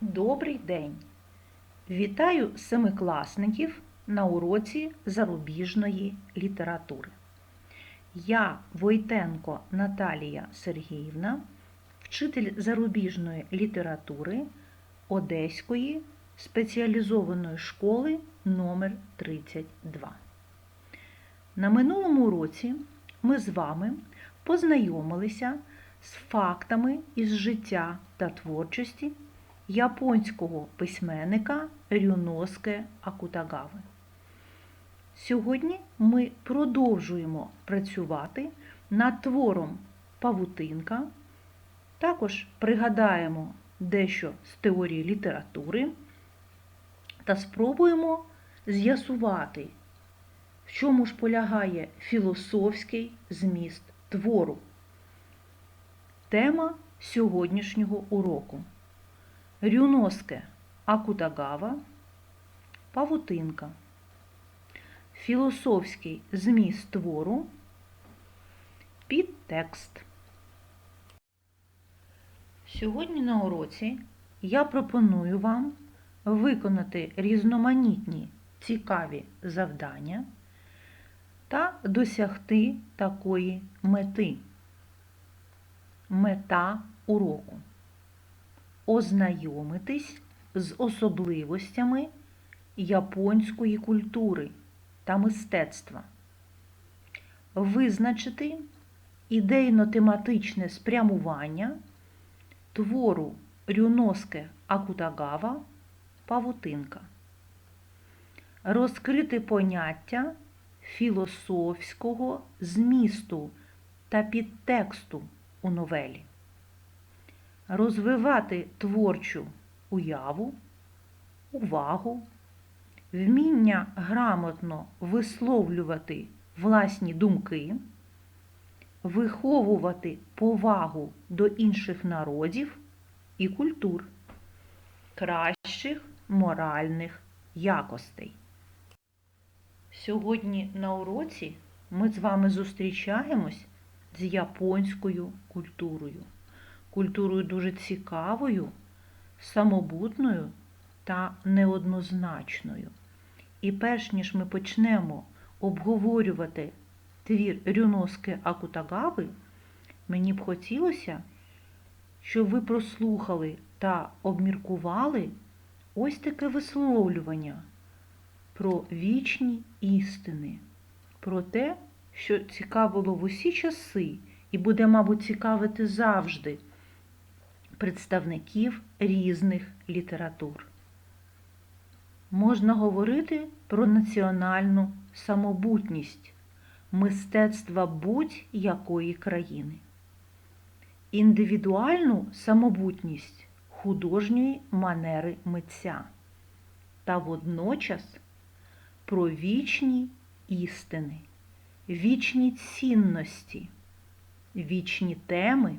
Добрий день! Вітаю семикласників на уроці зарубіжної літератури. Я Войтенко Наталія Сергіївна, вчитель зарубіжної літератури Одеської спеціалізованої школи номер 32 На минулому уроці ми з вами познайомилися з фактами із життя та творчості японського письменника Рюноске Акутагави. Сьогодні ми продовжуємо працювати над твором Павутинка. Також пригадаємо дещо з теорії літератури та спробуємо з'ясувати, в чому ж полягає філософський зміст твору. Тема сьогоднішнього уроку. Рюноске Акутагава, Павутинка. Філософський зміст твору. Підтекст. Сьогодні на уроці я пропоную вам виконати різноманітні цікаві завдання та досягти такої мети. Мета уроку ознайомитись з особливостями японської культури та мистецтва, визначити ідейно-тематичне спрямування твору Рюноске Акутагава Павутинка, розкрити поняття філософського змісту та підтексту у новелі розвивати творчу уяву, увагу, вміння грамотно висловлювати власні думки, виховувати повагу до інших народів і культур, кращих моральних якостей. Сьогодні на уроці ми з вами зустрічаємось з японською культурою культурою дуже цікавою, самобутною та неоднозначною. І перш ніж ми почнемо обговорювати твір Рюноске Акутагави, мені б хотілося, щоб ви прослухали та обміркували ось таке висловлювання про вічні істини, про те, що цікавило в усі часи і буде, мабуть, цікавити завжди представників різних літератур. Можна говорити про національну самобутність мистецтва будь-якої країни, індивідуальну самобутність художньої манери митця та водночас про вічні істини, вічні цінності, вічні теми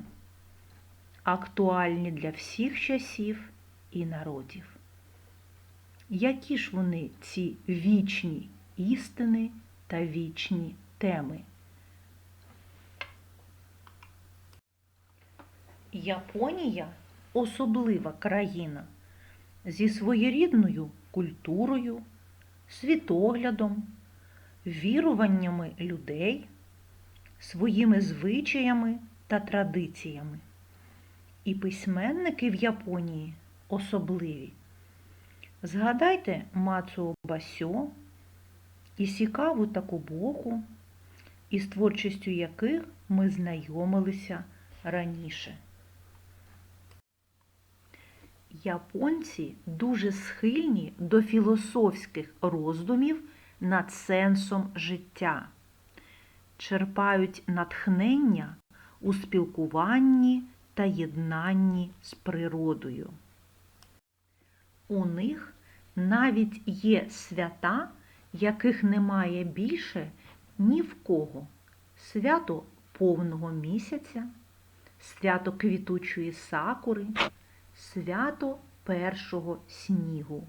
актуальні для всіх часів і народів. Які ж вони ці вічні істини та вічні теми? Японія особлива країна зі своєрідною культурою, світоглядом, віруваннями людей, своїми звичаями та традиціями. І письменники в Японії особливі. Згадайте Мацуо Басьо, Ісікаву Такубоку, із творчістю яких ми знайомилися раніше. Японці дуже схильні до філософських роздумів над сенсом життя, черпають натхнення у спілкуванні та єднанні з природою. У них навіть є свята, яких немає більше ні в кого. Свято повного місяця, свято квітучої сакури, свято першого снігу.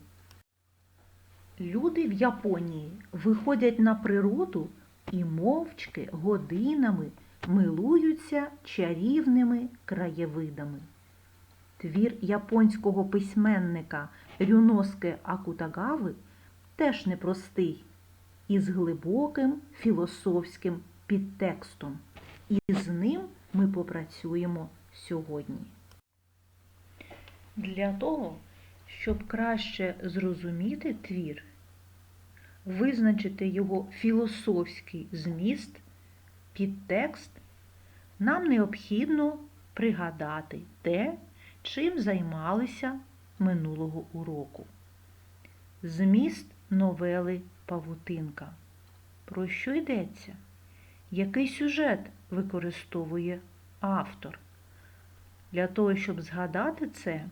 Люди в Японії виходять на природу і мовчки годинами милуються чарівними краєвидами. Твір японського письменника Рюноске Акутагави теж непростий, із глибоким філософським підтекстом. І з ним ми попрацюємо сьогодні. Для того, щоб краще зрозуміти твір, визначити його філософський зміст, підтекст, нам необхідно пригадати те, чим займалися минулого уроку. Зміст новели Павутинка. Про що йдеться? Який сюжет використовує автор? Для того, щоб згадати це,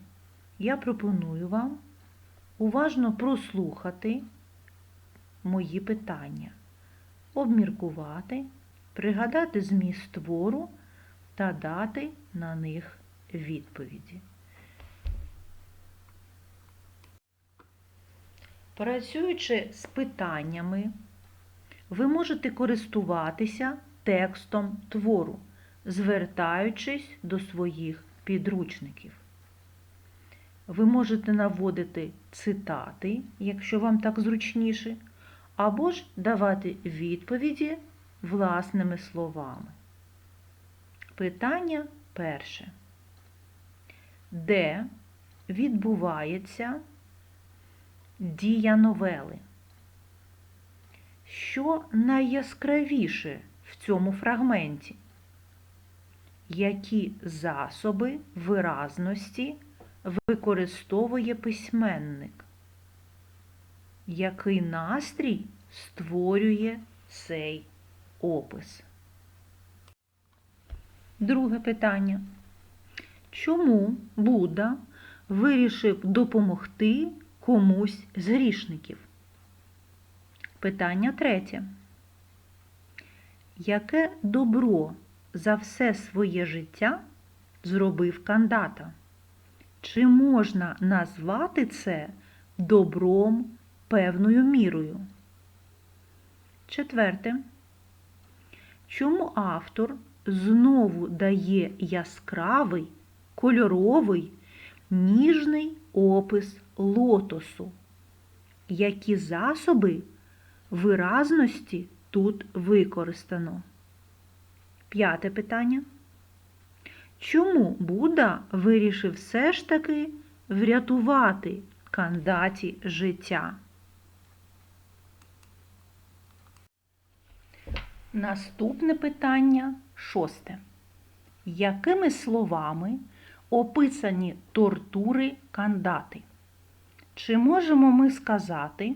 я пропоную вам уважно прослухати мої питання, обміркувати, пригадати зміст твору та дати на них відповіді. Працюючи з питаннями, ви можете користуватися текстом твору, звертаючись до своїх підручників. Ви можете наводити цитати, якщо вам так зручніше, або ж давати відповіді власними словами. Питання перше. Де відбувається дія новели? Що найяскравіше в цьому фрагменті? Які засоби виразності використовує письменник? Який настрій створює цей опис? Друге питання. Чому Будда вирішив допомогти комусь з грішників? Питання третє. Яке добро за все своє життя зробив кандата? Чи можна назвати це добром певною мірою? Четверте. Чому автор знову дає яскравий, кольоровий, ніжний опис лотосу? Які засоби виразності тут використано? П'яте питання. Чому Будда вирішив все ж таки врятувати кандаті життя? Наступне питання шосте. Якими словами описані тортури кандати? Чи можемо ми сказати,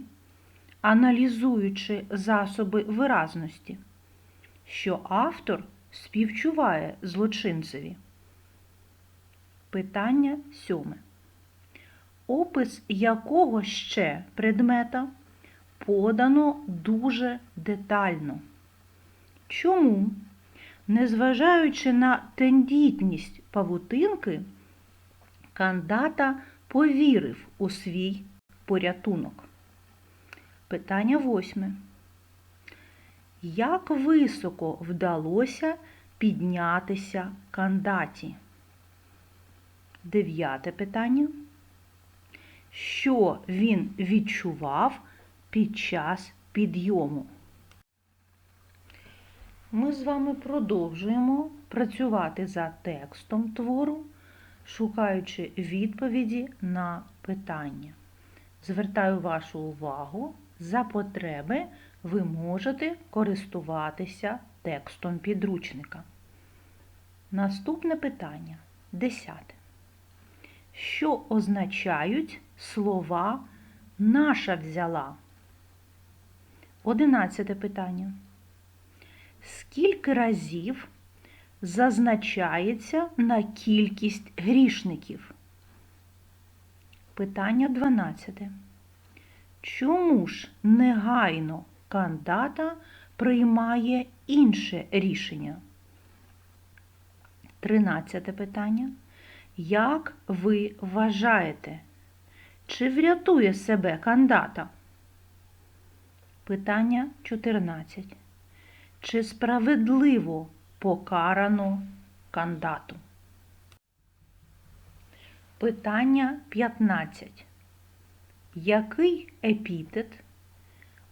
аналізуючи засоби виразності, що автор співчуває злочинцеві? Питання сьоме. Опис якого ще предмета подано дуже детально. Чому, незважаючи на тендітність павутинки, кандата повірив у свій порятунок? Питання восьме. Як високо вдалося піднятися кандаті? Дев'яте питання. Що він відчував під час підйому? Ми з вами продовжуємо працювати за текстом твору, шукаючи відповіді на питання. Звертаю вашу увагу, за потреби ви можете користуватися текстом підручника. Наступне питання. Десяте. Що означають слова наша взяла? Одинадцяте питання. Скільки разів зазначається на кількість грішників? Питання 12. Чому ж негайно кандата приймає інше рішення? 13 питання. Як ви вважаєте, чи врятує себе кандата? Питання 14. Чи справедливо покарано кандату? Питання 15. Який епітет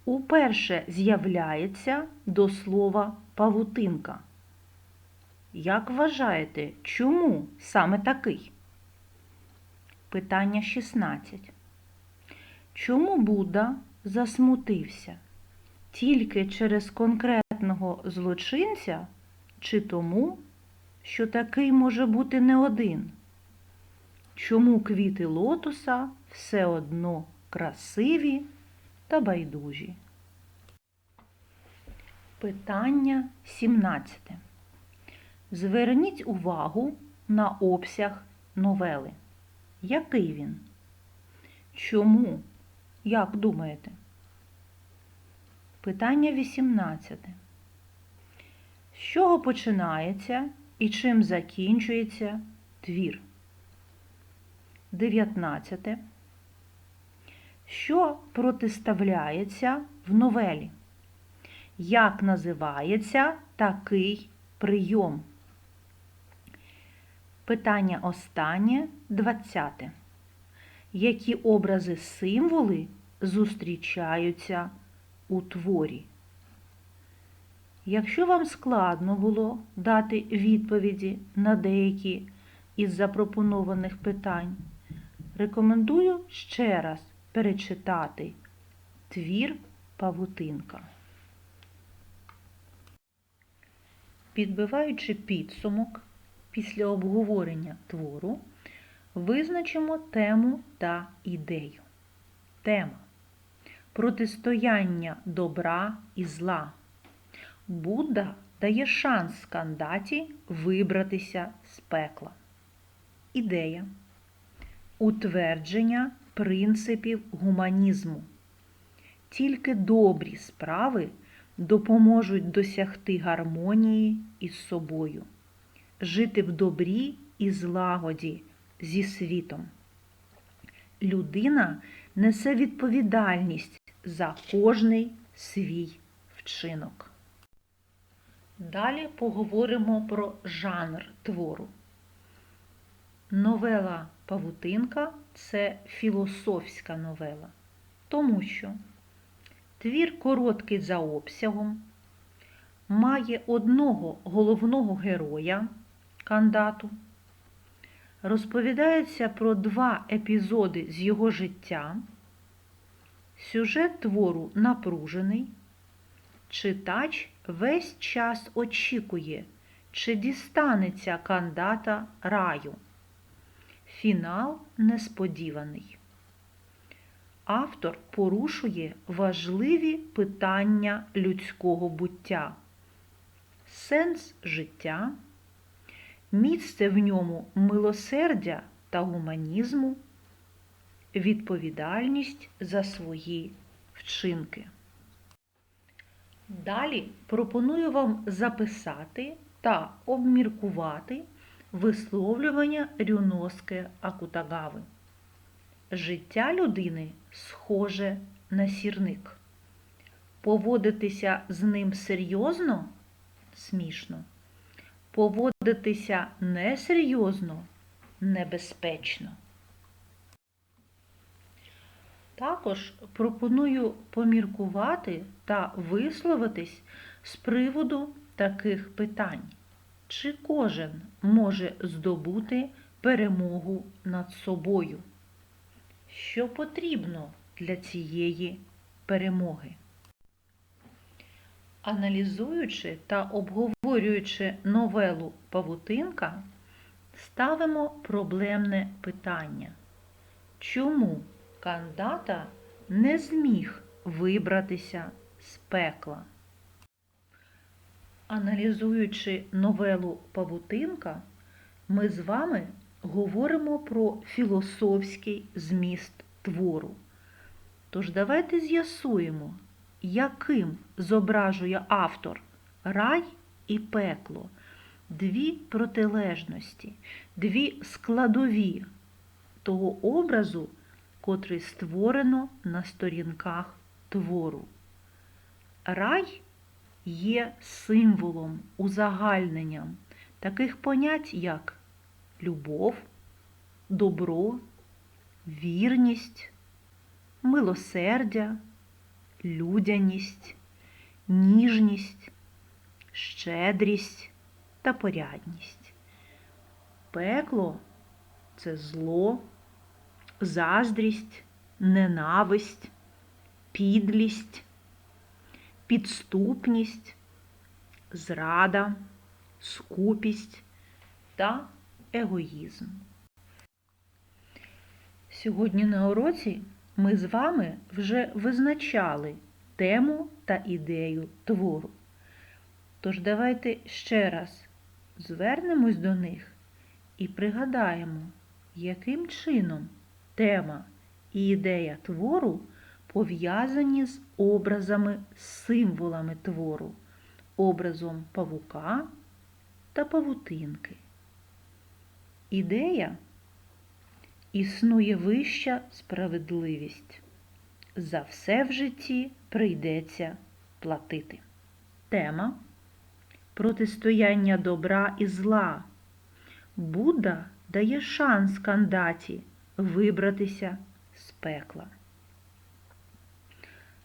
уперше з'являється до слова павутинка? Як вважаєте, чому саме такий? Питання 16. Чому Будда засмутився? Тільки через конкретного злочинця чи тому, що такий може бути не один? Чому квіти лотоса все одно красиві та байдужі? Питання 17. Зверніть увагу на обсяг новели. Який він? Чому? Як думаєте? Питання 18. З чого починається і чим закінчується твір? 19. Що протиставляється в новелі? Як називається такий прийом? Питання останнє 20. Які образи символи зустрічаються у творі? Якщо вам складно було дати відповіді на деякі із запропонованих питань, рекомендую ще раз перечитати твір Павутинка. Підбиваючи підсумок після обговорення твору, визначимо тему та ідею. Тема протистояння добра і зла. Будда дає шанс кандаті вибратися з пекла. Ідея утвердження принципів гуманізму. Тільки добрі справи допоможуть досягти гармонії із собою, жити в добрі і злагоді зі світом. Людина несе відповідальність за кожний свій вчинок. Далі поговоримо про жанр твору. Новела Павутинка це філософська новела, тому що твір короткий за обсягом, має одного головного героя кандату, розповідається про два епізоди з його життя, сюжет твору напружений, читач весь час очікує, чи дістанеться кандата раю. Фінал несподіваний. Автор порушує важливі питання людського буття, сенс життя, місце в ньому милосердя та гуманізму, відповідальність за свої вчинки. Далі пропоную вам записати та обміркувати висловлювання Рюноске Акутагави. Життя людини схоже на сірник. Поводитися з ним серйозно смішно. Поводитися несерйозно небезпечно. Також пропоную поміркувати та висловитись з приводу таких питань. Чи кожен може здобути перемогу над собою? Що потрібно для цієї перемоги? Аналізуючи та обговорюючи новелу Павутинка, ставимо проблемне питання. Чому кандата не зміг вибратися з пекла? Аналізуючи новелу Павутинка, ми з вами говоримо про філософський зміст твору. Тож давайте з'ясуємо, яким зображує автор рай і пекло, дві протилежності, дві складові того образу, котрий створено на сторінках твору. Рай є символом, узагальненням таких понять, як любов, добро, вірність, милосердя, людяність, ніжність, щедрість та порядність. Пекло це зло, заздрість, ненависть, підлість, підступність, зрада, скупість та егоїзм. Сьогодні на уроці ми з вами вже визначали тему та ідею твору. Тож давайте ще раз звернемось до них і пригадаємо, яким чином тема і ідея твору пов'язані з образами, символами твору, образом павука та павутинки. Ідея існує вища справедливість. За все в житті прийдеться платити. Тема протистояння добра і зла. Будда дає шанс кандаті вибратися з пекла.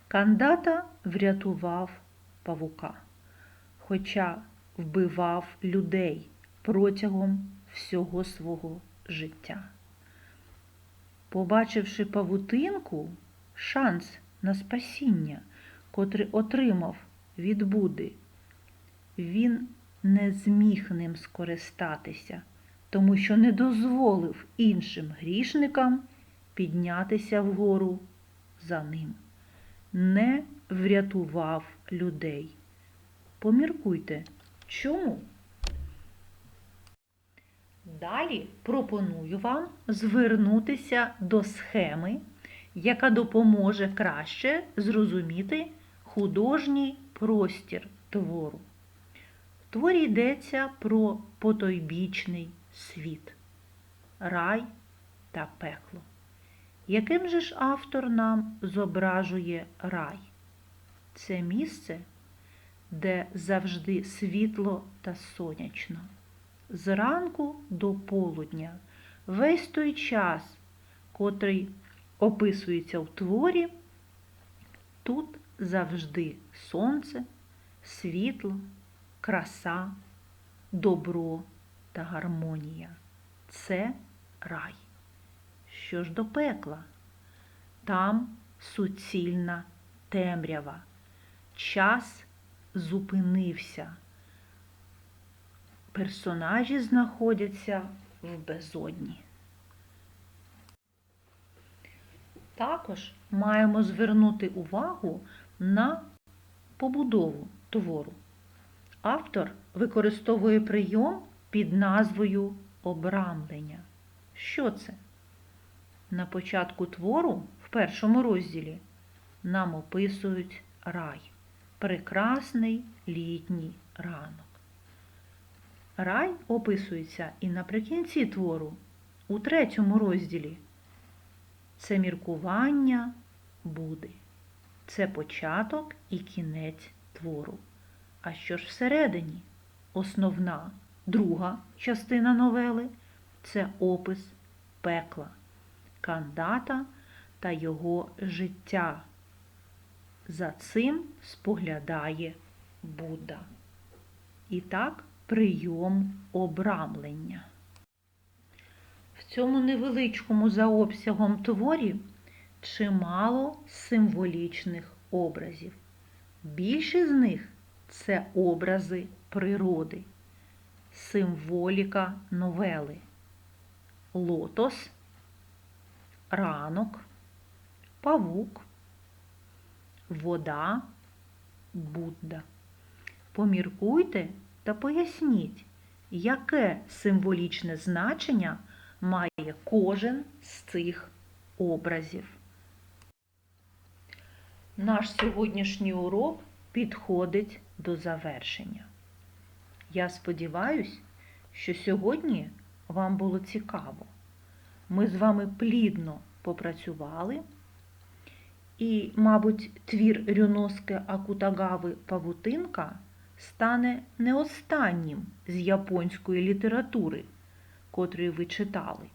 Кандата врятував павука, хоча вбивав людей протягом всього свого життя. Побачивши павутинку, шанс на спасіння, котрий отримав від Будди, він не зміг ним скористатися, тому що не дозволив іншим грішникам піднятися вгору за ним, не врятував людей. Поміркуйте, чому? Далі пропоную вам звернутися до схеми, яка допоможе краще зрозуміти художній простір твору. В творі йдеться про потойбічний світ, рай та пекло. Яким же ж автор нам зображує рай? Це місце, де завжди світло та сонячно зранку до полудня, весь той час, котрий описується в творі, тут завжди сонце, світло, краса, добро та гармонія. Це рай. Що ж до пекла? Там суцільна темрява. Час зупинився персонажі знаходяться в безодні. Також маємо звернути увагу на побудову твору. Автор використовує прийом під назвою обрамлення. Що це? На початку твору, в першому розділі, нам описують рай, прекрасний літній ранок. Рай описується і наприкінці твору, у третьому розділі. Це міркування Буди. Це початок і кінець твору. А що ж всередині? Основна, друга частина новели це опис пекла, кандата та його життя. За цим споглядає Будда. І так, прийом обрамлення. В цьому невеличкому за обсягом творі чимало символічних образів. Більшість з них це образи природи, символіка новели, лотос, ранок, павук, вода, Будда. Поміркуйте та поясніть, яке символічне значення має кожен з цих образів. Наш сьогоднішній урок підходить до завершення. Я сподіваюся, що сьогодні вам було цікаво. Ми з вами плідно попрацювали. І, мабуть, твір Рюноске Акутагави Павутинка стане не останнім з японської літератури, котрий ви читали.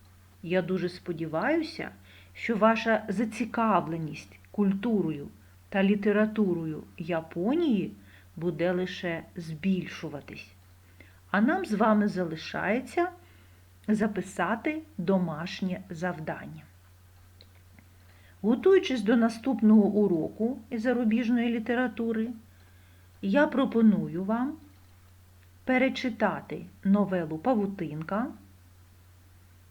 Я дуже сподіваюся, що ваша зацікавленість культурою та літературою Японії буде лише збільшуватись. А нам з вами залишається записати домашнє завдання. Готуючись до наступного уроку із зарубіжної літератури, я пропоную вам перечитати новелу Павутинка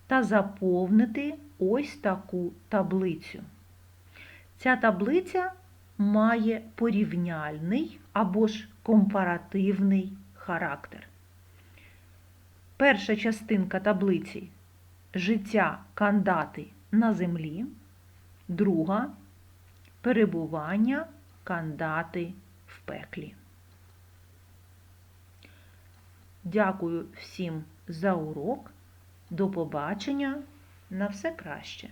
та заповнити ось таку таблицю. Ця таблиця має порівняльний або ж компаративний характер. Перша частинка таблиці життя кандати на землі, друга перебування кандати в пеклі. Дякую всім за урок. До побачення. На все краще.